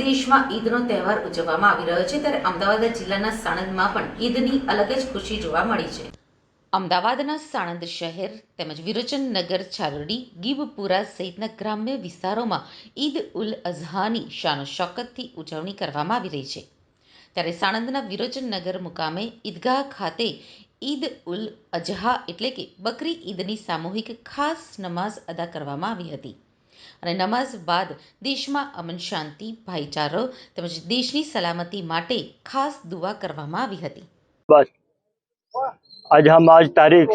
દેશમાં ઈદનો તહેવાર ઉજવવામાં આવી રહ્યો છે ત્યારે અમદાવાદ જિલ્લાના સાણંદમાં પણ ઈદની અલગ જ ખુશી જોવા મળી છે. અમદાવાદના સાણંદ શહેર તેમજ વિરોચનનગર છારોડી, ગીબપુરા સહિતના ગ્રામ્ય વિસ્તારોમાં ઈદ ઉલ અઝહાની શાનો શોકતથી ઉજવણી કરવામાં આવી રહી છે. ત્યારે સાણંદના વિરોચનનગર મુકામે ઈદગાહ ખાતે ઈદ ઉલ અઝહા એટલે કે બકરી ઈદની સામૂહિક ખાસ નમાઝ અદા કરવામાં આવી હતી. અને નમાઝ બાદ દેશમાં અમન શાંતિ، ભાઈચારો તેમજ દેશની સલામતી માટે ખાસ દુઆ કરવામાં આવી હતી. બસ. આજ હમ આજ તારીખ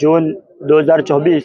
જૂન દો હજાર ચોબીસ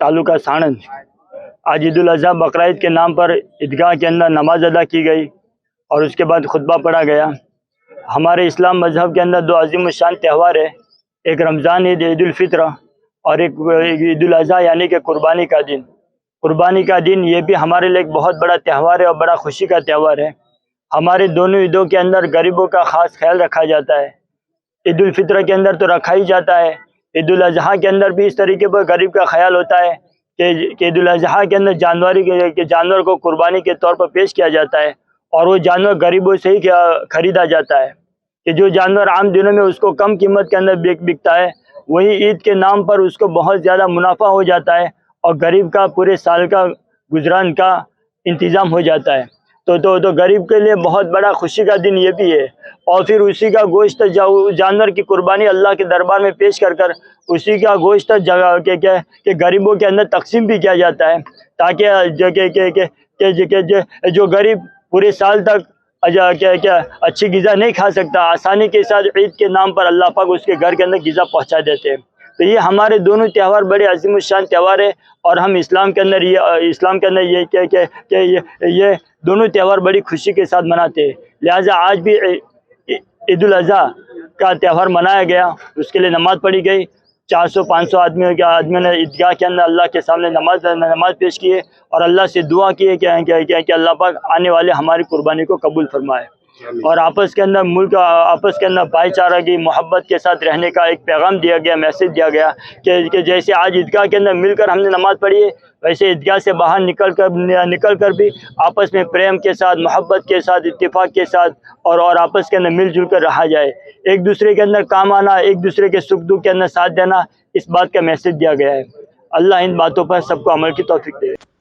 તાલુકા સાણંદ. آج عید الاضحیٰ بقرعید کے نام پر عیدگاہ کے اندر نماز ادا کی گئی اور اس کے بعد خطبہ پڑھا گیا ہمارے اسلام مذہب کے اندر دو عظیم الشان تہوار ہے ایک رمضان عید عید الفطر اور ایک عید الاضحیٰ یعنی کہ قربانی کا دن۔ قربانی کا دن یہ بھی ہمارے لیے ایک بہت بڑا تہوار ہے اور بڑا خوشی کا تہوار ہے۔ ہمارے دونوں عیدوں کے اندر غریبوں کا خاص خیال رکھا جاتا ہے۔ عید الفطر کے اندر تو رکھا ہی جاتا ہے۔ عید الاضحیٰ کے اندر بھی اس طریقے پر غریب کا خیال ہوتا ہے کہ عید الاضحیٰ کے اندر جانوری کے جانور کو قربانی کے طور پر پیش کیا جاتا ہے اور وہ جانور غریبوں سے ہی خریدا جاتا ہے کہ جو جانور عام دنوں میں اس کو کم قیمت کے اندر بک بکتا ہے وہی عید کے نام پر اس کو بہت زیادہ منافع ہو جاتا ہے اور غریب کا پورے سال کا گزران کا انتظام ہو جاتا ہے۔ تو تو تو غریب کے لیے بہت بڑا خوشی کا دن یہ بھی ہے۔ اور پھر اسی کا گوشت جانور کی قربانی اللہ کے دربار میں پیش کر کر اسی کا گوشت جگہ کہ کہ غریبوں کے اندر تقسیم بھی کیا جاتا ہے تاکہ جو کہ جو غریب پورے سال تک کیا کیا اچھی غذا نہیں کھا سکتا آسانی کے ساتھ عید کے نام پر اللہ پاک اس کے گھر کے اندر غذا پہنچا دیتے ہیں۔ تو یہ ہمارے دونوں تہوار بڑے عظیم الشان تہوار ہے اور ہم اسلام کے اندر یہ اسلام کے اندر یہ کہ کہ, کہ یہ یہ دونوں تہوار بڑی خوشی کے ساتھ مناتے ہیں۔ لہٰذا آج بھی عید الاضحیٰ کا تہوار منایا گیا اس کے لیے نماز پڑھی گئی۔ چار سو، پانچ سو آدمیوں کے آدمیوں نے عیدگاہ کے اندر اللہ کے سامنے نماز نماز پیش کی ہے اور اللہ سے دعا کی ہے کہ اللہ پاک آنے والے ہماری قربانی کو قبول فرمائے۔ اور آپس کے اندر ملک، آپس کے اندر بھائی چارہ کی محبت کے ساتھ رہنے کا ایک پیغام دیا گیا میسج دیا گیا کہ جیسے آج عیدگاہ کے اندر مل کر ہم نے نماز پڑھی ہے، ویسے عیدگاہ سے باہر نکل کر نکل کر بھی آپس میں پریم کے ساتھ، محبت کے ساتھ، اتفاق کے ساتھ اور اور آپس کے اندر مل جل کر رہا جائے۔ ایک دوسرے کے اندر کام آنا، ایک دوسرے کے سکھ دکھ کے اندر ساتھ دینا، اس بات کا میسج دیا گیا ہے۔ اللہ ان باتوں پر سب کو عمل کی توفیق دے۔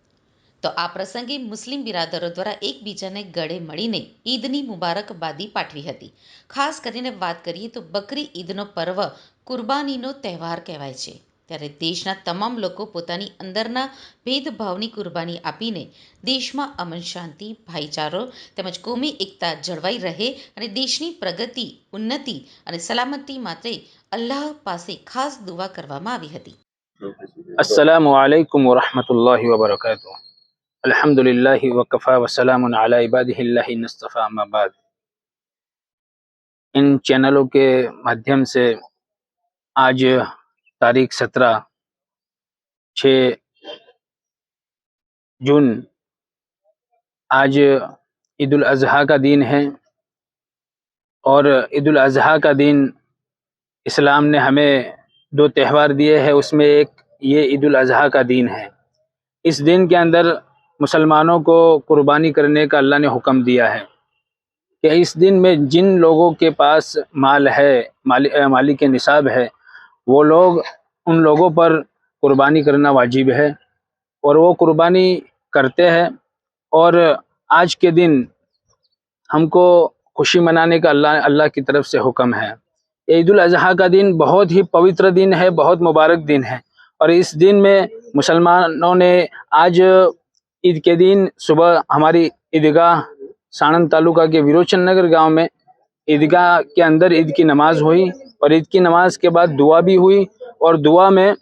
તો આ પ્રસંગે મુસ્લિમ બિરાદરો દ્વારા એકબીજાને ગળે મળીને ઈદની મુબારકબાદી પાઠવી હતી. ખાસ કરીને વાત કરીએ તો બકરી ઈદનો પર્વ કુરબાનીનો તહેવાર કહેવાય છે. ત્યારે દેશના તમામ લોકો પોતાની અંદરના ભેદભાવની કુરબાની આપીને દેશમાં અમન શાંતિ, ભાઈચારો તેમજ કોમી એકતા જળવાઈ રહે અને દેશની પ્રગતિ, ઉન્નતિ અને સલામતી માટે અલ્લાહ પાસે ખાસ દુવા કરવામાં આવી હતી. અસલામ વાલેકુમ વરહમતુલ્લાહ વબરકાતુહ. الحمد للہ وکفا وسلام علی عبادہ اللہ نصطفیٰ اما ان چینلوں کے مادھیم سے آج تاریخ سترہ چھ جون آج عید الاضحیٰ کا دن ہے اور عید الاضحیٰ کا دن اسلام نے ہمیں دو تہوار دیے ہیں اس میں ایک یہ عید الاضحیٰ کا دن ہے اس دن کے اندر مسلمانوں کو قربانی کرنے کا اللہ نے حکم دیا ہے کہ اس دن میں جن لوگوں کے پاس مال ہے، مالی مالی کے نصاب ہے، وہ لوگ ان لوگوں پر قربانی کرنا واجب ہے اور وہ قربانی کرتے ہیں اور آج کے دن ہم کو خوشی منانے کا اللہ اللہ کی طرف سے حکم ہے۔ عید الاضحیٰ کا دن بہت ہی پوتر دن ہے، بہت مبارک دن ہے اور اس دن میں مسلمانوں نے آج عید کے دن صبح ہماری عیدگاہ سانند تعلقہ کے ویروچن نگر گاؤں میں عیدگاہ کے اندر عید کی نماز ہوئی اور عید کی نماز کے بعد دعا بھی ہوئی اور دعا میں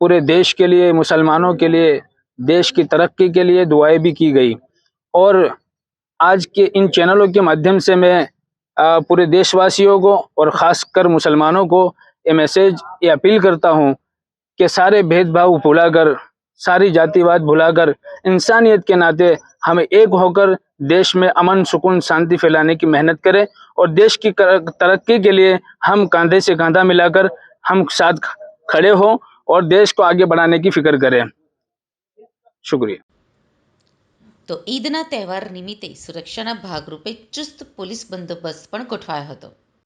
پورے دیش کے لیے، مسلمانوں کے لیے، دیش کی ترقی کے لیے دعائیں بھی کی گئی۔ اور آج کے ان چینلوں کے مادھیم سے میں پورے دیش واسیوں کو اور خاص کر مسلمانوں کو یہ میسیج یہ اپیل کرتا ہوں کہ سارے بھید بھاؤ بھلا کر ساری جاتی واد بھلا کر انسانیت کے ناطے ہمیں ایک ہو کر دیش میں امن سکون شانتی پھیلانے کی محنت کریں اور دیش کی کر- ترقی کے لیے ہم کاندھے سے کاندھا ملا کر ہم ساتھ کھڑے ہوں اور دیش کو آگے بڑھانے کی فکر کریں شکریہ તો ઈદના તહેવાર નિમિત્તે સુરક્ષાના ભાગરૂપે ચુસ્ત પોલીસ બંદોબસ્ત પણ ગોઠવાયો હતો